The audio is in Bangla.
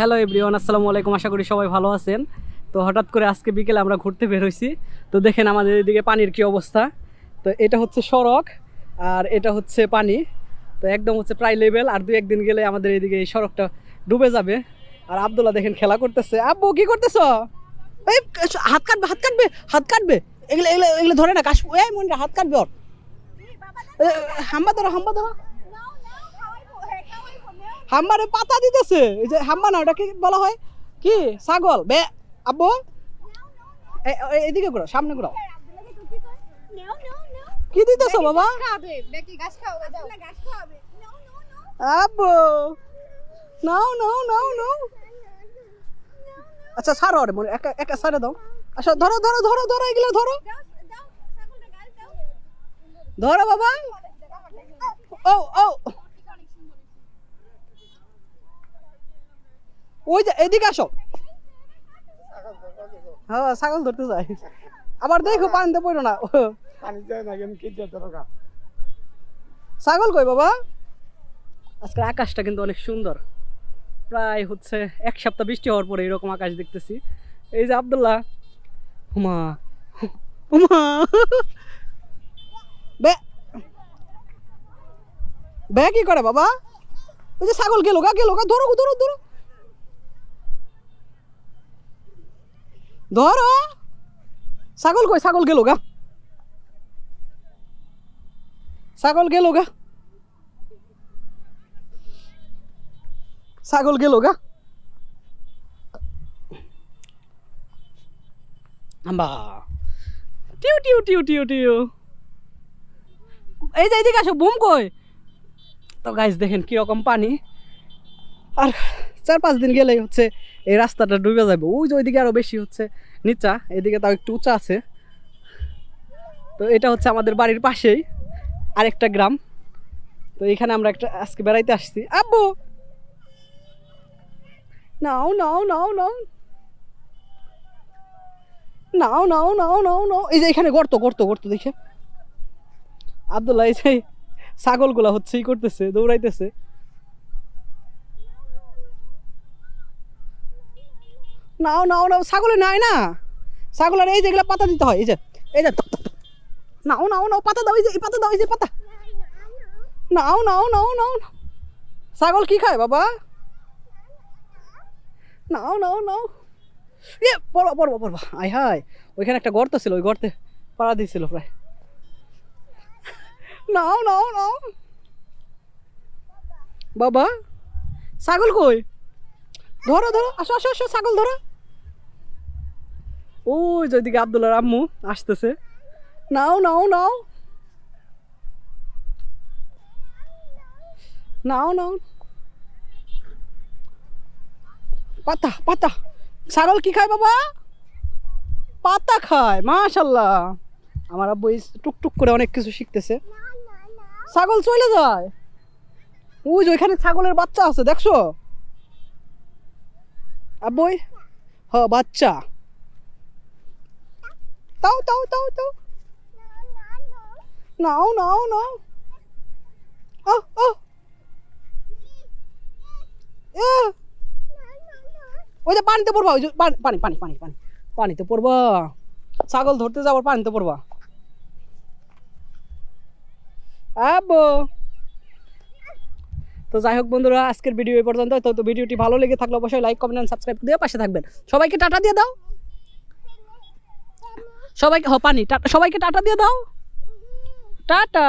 হ্যালো এভরিওয়ান আসসালামু আলাইকুম, আশা করি সবাই ভালো আছেন। তো হঠাৎ করে আজকে বিকেলে আমরা ঘুরতে বের হয়েছি তো দেখেন আমাদের এদিকে পানির কি অবস্থা। তো এটা হচ্ছে সড়ক, আর এটা হচ্ছে পানি। তো একদম হচ্ছে প্রায় লেভেল আর দুই একদিন গেলে আমাদের এদিকে এই সড়কটা ডুবে যাবে। আর আব্দুল্লাহ দেখেন খেলা করতেছে। আব্বু, কি করতেছ? হাত কাটবে হাত কাটবে হাত কাটবে। এগুলো এগুলো এগুলো ধরে না, কাশ এই মনটা হাত কাটবে ওর। হাম্বা ধরো হাম্বা ধরো। হাম্বারে পাতা দিতেছে। এই যে হাম্বা না ওটা কি বলা হয় কি? ছাগল। বে আব্বু? এদিকে ঘুরো সামনে ঘুরো। কি দিতেছ বাবা? আব্বু। নাও নাও নাও নাও। আচ্ছা ছাড়ো আরে মনে একা একা ছাড়ে দাও। আচ্ছা ধরো ধরো ধরো ধরো এগুলো ধরো। ধরো বাবা। ও ও ওই যে এদিকে আসো। হ্যাঁ ছাগল ধরতে যাই। আবার দেখো পানিতে পড়ো না। ছাগল কই বাবা? আজকের আকাশটা কিন্তু অনেক সুন্দর। প্রায় হচ্ছে এক সপ্তাহ বৃষ্টি হওয়ার পরে এরকম আকাশ দেখতেছি। এই যে আব্দুল্লাহ। হুমা। হুমা। বে বে কি করে বাবা? ওই যে ছাগল গেল গা গেল গা। ধরো ধরো ধরো। ধরো। ছাগল কই? ছাগল গেল গা। ছাগল গেল গা। ছাগল গেল গা। আম্বা। টিউ টিউ টিউ টিউ টিউ। এই যে এদিকে আসো, বুম কই? তো গাইস দেখেন কীরকম পানি। আর চার পাঁচ দিন গেলেই হচ্ছে এই রাস্তাটা ডুবে যাবে ওই যে ওইদিকে আরও বেশি হচ্ছে। নিচা, এদিকে তাও একটু উঁচা আছে। তো এটা হচ্ছে আমাদের বাড়ির পাশেই আরেকটা গ্রাম। তো এখানে আমরা একটা, আজকে বেড়াইতে আসছি। আব্বু! নাও নাও নাও নাও। নাও নাও নাও নাও নাও। এই যে এখানে গর্ত গর্ত গর্ত দেখে। আব্দুল্লাহ এই যে ছাগলগুলা হচ্ছে ই করতেছে, দৌড়াইতেছে। নাও নাও নাও, ছাগলে নাই না। ছাগলের এই যেগুলো পাতা দিতে হয়, এই যে এই যে, নাও নাও নাও, পাতা দাও, এই যে পাতা দাও, এই যে পাতা। নাও নাও নাও নাও নাও। ছাগল কি খায় বাবা? নাও নাও নাও। এ, পড়বা পড়বা পড়বা। আয় হায়, ওইখানে একটা গর্ত ছিল, ওই গর্তে পাড়া দিয়েছিল প্রায়। নাও নাও নাও। বাবা, ছাগল কই? ধরো ধরো, আসো আসো আসো, ছাগল ধরো। ওই যে ওইদিকে আবদুল্লার আম্মু আসতেছে। নাও নাও নাও। নাও নাও। পাতা পাতা। ছাগল কি খায় বাবা? পাতা খায় মাশাল্লাহ আমার আব্বু টুকটুক করে অনেক কিছু শিখতেছে। ছাগল চলে যায়। ওই যে ওইখানে ছাগলের বাচ্চা আছে, দেখছ? আব্বই? হ, বাচ্চা। তাও তাও তাও তাও নাও নাও নাও ও এ ওই যে পানিতে পড়বা ওই যে পানি পানি পানি পানি পানি পানিতে পড়বা ছাগল ধরতে যাবার পানিতে পড়বা আব্বু তো যাই হোক বন্ধুরা, আজকের ভিডিও এই পর্যন্ত তো ভিডিওটি ভালো লেগে থাকলে অবশ্যই লাইক কমেন্ট সাবস্ক্রাইব দিয়ে পাশে থাকবেন। সবাইকে টাটা দিয়ে দাও। সবাইকে হ পানি সবাইকে টাটা দিয়ে দাও। টাটা।